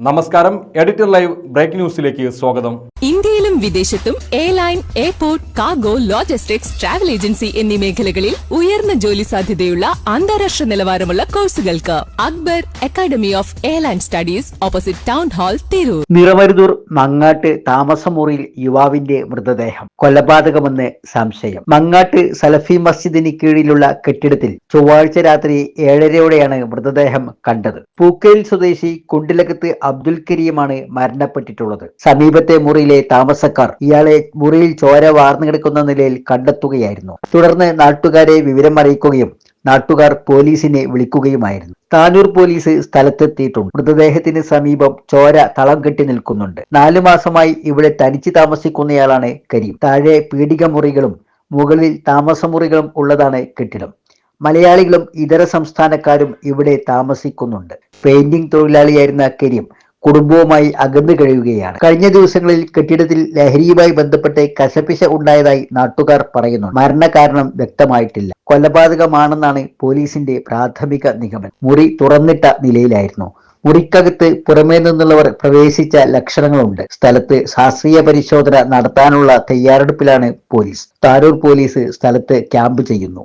നമസ്കാരം. Editor live break ന്യൂസിലേക്ക് സ്വാഗതം. ഇന്ത്യയിലും വിദേശത്തും airline airport cargo logistics travel agency എന്നീ മേഖലകളിൽ ഉയർന്ന ജോലി സാധ്യതയുള്ള അന്താരാഷ്ട്ര നിലവാരമുള്ള കോഴ്സുകൾക്ക് Akbar academy of airline studies opposite town hall Tirur. Niramaruthur Mangattu താമസമുറിയിൽ യുവാവിന്റെ മൃതദേഹം. കൊലപാതകമെന്ന് സംശയം. മങ്ങാട്ട് സലഫി മസ്ജിദിന് കീഴിലുള്ള കെട്ടിടത്തിൽ ചൊവ്വാഴ്ച രാത്രി ഏഴരയോടെയാണ് മൃതദേഹം കണ്ടത്. പൂക്കയിൽ സ്വദേശി കുണ്ടിലകത്ത് അബ്ദുൽ കരീമാണ് മരണപ്പെട്ടിട്ടുള്ളത്. സമീപത്തെ മുറിയിലെ താമസക്കാർ ഇയാളെ മുറിയിൽ ചോര വാർന്നു കിടക്കുന്ന നിലയിൽ കണ്ടെത്തുകയായിരുന്നു. തുടർന്ന് നാട്ടുകാരെ വിവരം അറിയിക്കുകയും നാട്ടുകാർ പോലീസിനെ വിളിക്കുകയുമായിരുന്നു. താനൂർ പോലീസ് സ്ഥലത്തെത്തിയിട്ടുണ്ട്. മൃതദേഹത്തിന് സമീപം ചോര തളം കെട്ടി നിൽക്കുന്നുണ്ട്. നാലു മാസമായി ഇവിടെ തനിച്ച് താമസിക്കുന്നയാളാണ് കരീം. താഴെ പീഡിക മുറികളും മുകളിൽ താമസമുറികളും ഉള്ളതാണ് കെട്ടിടം. മലയാളികളും ഇതര സംസ്ഥാനക്കാരും ഇവിടെ താമസിക്കുന്നുണ്ട്. പെയിന്റിംഗ് തൊഴിലാളിയായിരുന്ന കരീം കുടുംബവുമായി അകന്നു കഴിയുകയാണ്. കഴിഞ്ഞ ദിവസങ്ങളിൽ കെട്ടിടത്തിൽ ലഹരിയുമായി ബന്ധപ്പെട്ട് കശപിശ ഉണ്ടായതായി നാട്ടുകാർ പറയുന്നു മരണകാരണം വ്യക്തമായിട്ടില്ല. കൊലപാതകമാണെന്നാണ് പോലീസിന്റെ പ്രാഥമിക നിഗമനം. മുറി തുറന്നിട്ട നിലയിലായിരുന്നു. മുറിക്കകത്ത് പുറമേ നിന്നുള്ളവർ പ്രവേശിച്ച ലക്ഷണങ്ങളുണ്ട്. സ്ഥലത്ത് ശാസ്ത്രീയ പരിശോധന നടത്താനുള്ള തയ്യാറെടുപ്പിലാണ് പോലീസ്. താരൂർ പോലീസ് സ്ഥലത്ത് ക്യാമ്പ് ചെയ്യുന്നു.